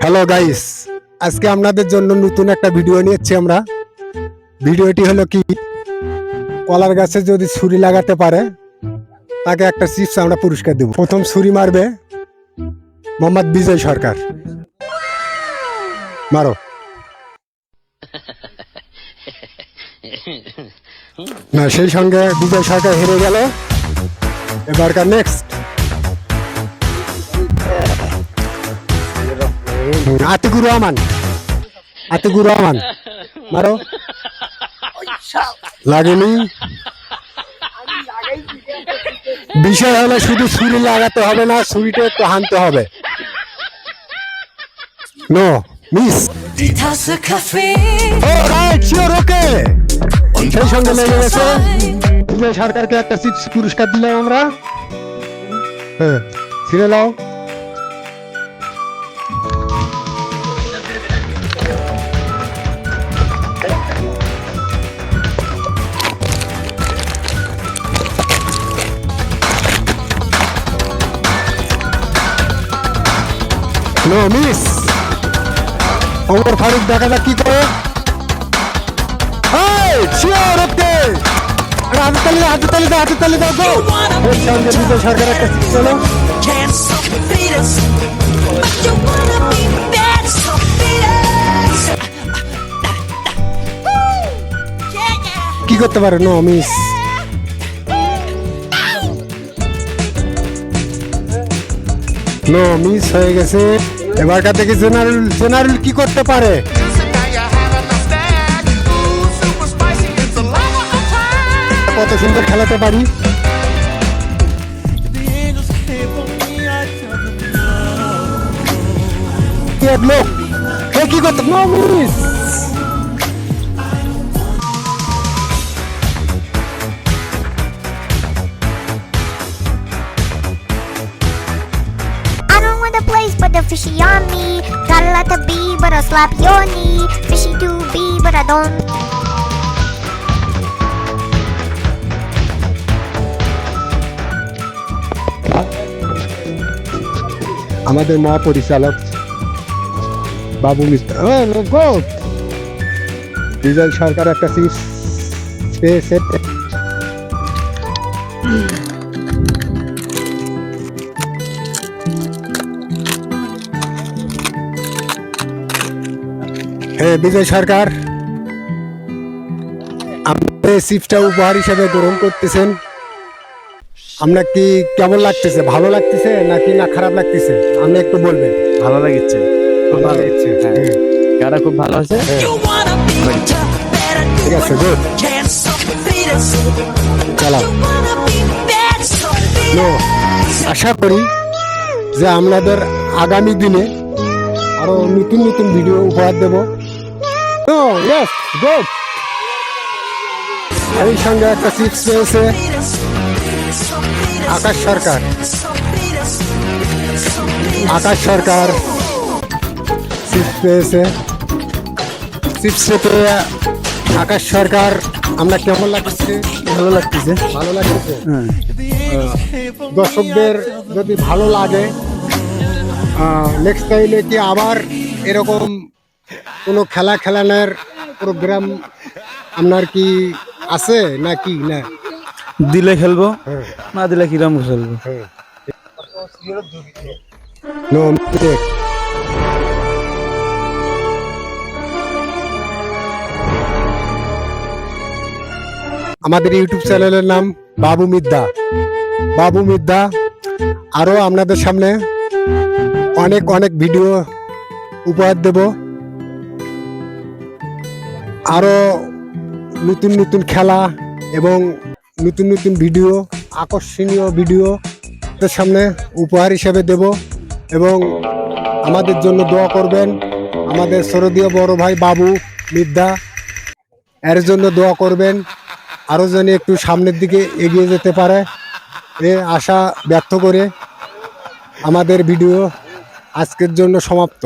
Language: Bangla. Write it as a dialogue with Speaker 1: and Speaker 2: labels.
Speaker 1: হ্যালো গাইস আজকে আপনাদের জন্য নতুন একটা ভিডিও নিয়েছি আমরা। ভিডিওটি হলো কি? কলার গাছে যদি ছুরি লাগাতে পারে তাকে একটা চিপস আমরা পুরস্কার দেব। প্রথম ছুরি মারবে মোহাম্মদ বিজয় সরকার। মারো। না সেই সঙ্গে বিজয় সরকার হেরে গেল। এবারকার নেক্সট আতিকুর রহমান। আতিকুর রহমান। মারো। লাগেনি? বিষয় হলো শুধু ছুরি লাগাতে হবে না ছুরিটা একটু হানতে হবে। No miss oh right sure okay সেই সঙ্গে লেগে গেছে। সরকারকে একটা চিপস পুরস্কার দিলাম আমরা। হ্যাঁ ছিঁড়ে নাও। নো মিস ওমর ফারুক দেখা যাক কি করে। Hey, sure, okay. হাতে তালি হাতে তালি দাও হাতে তালি দাও গো সঙ্গে সরকার একটা
Speaker 2: yeah.
Speaker 1: কি করতে পারে? নো মিস নো মিস হয়ে গেছে। এবারকার থেকে জেনারেল জেনারেল কি করতে পারে. কত সুন্দর খেলাতে পারি। লোক? কি করতে no miss
Speaker 3: fishy on me. Got a lot to be, but I'll slap your knee. Fishy to be, but I don't.
Speaker 1: আমাদের মহাপরিচালক বাবু মিস্টার গো বিজয় সরকার একটা চিপস পেয়েছে বিজয় সরকার আপনি চিপসটা উপহার হিসাবে গ্রহণ করতেছেন। আপনার কি কেমন লাগতেছে? ভালো লাগতেছে নাকি না খারাপ লাগতেছে? আপনি একটু বলবেন।
Speaker 4: ভালো লাগছে। খুব ভালো
Speaker 1: লাগছে
Speaker 4: হ্যাঁ। গাড়া খুব ভালো আছে?
Speaker 2: stop the fetus.
Speaker 1: চালাও. আশা করি যে আপনাদের আগামী দিনে আরও নতুন নতুন ভিডিও উপহার দেব। নো ইয়েস গুড এই সঙ্গে একটা চিপস পেয়েছে। আকাশ সরকার। আকাশ সরকার চিপস পেয়েছে। চিপস পেয়ে আকাশ সরকার আমরা কেমন লাগছে?
Speaker 4: ভালো লাগতেছে।
Speaker 1: ভালো লাগছে?
Speaker 4: হ্যাঁ।
Speaker 1: দর্শকদের যদি ভালো লাগে নেক্সট টাইমে কি আবার এরকম কোনো খেলা খেলানোর প্রোগ্রাম আপনার কি আছে নাকি? না।
Speaker 4: দিলে খেলব না দিলে কিরম খেলব?
Speaker 1: মিস্টেক আমাদের ইউটিউব চ্যানেলের নাম বাবু মিদ্দা। বাবু মিদ্দা আরও আপনাদের সামনে অনেক অনেক ভিডিও উপহার দেব। আরও নতুন নতুন খেলা এবং নতুন নতুন ভিডিও, আকর্ষণীয় ভিডিও সামনে উপহার হিসেবে দেব এবং আমাদের জন্য দোয়া করবেন আমাদের শরদীয় বড় ভাই বাবু, মিদ্দা, এর জন্য দোয়া করবেন। আরও যেন একটু সামনের দিকে এগিয়ে যেতে পারে এ আশা ব্যর্থ করে আমাদের ভিডিও আজকের জন্য সমাপ্ত।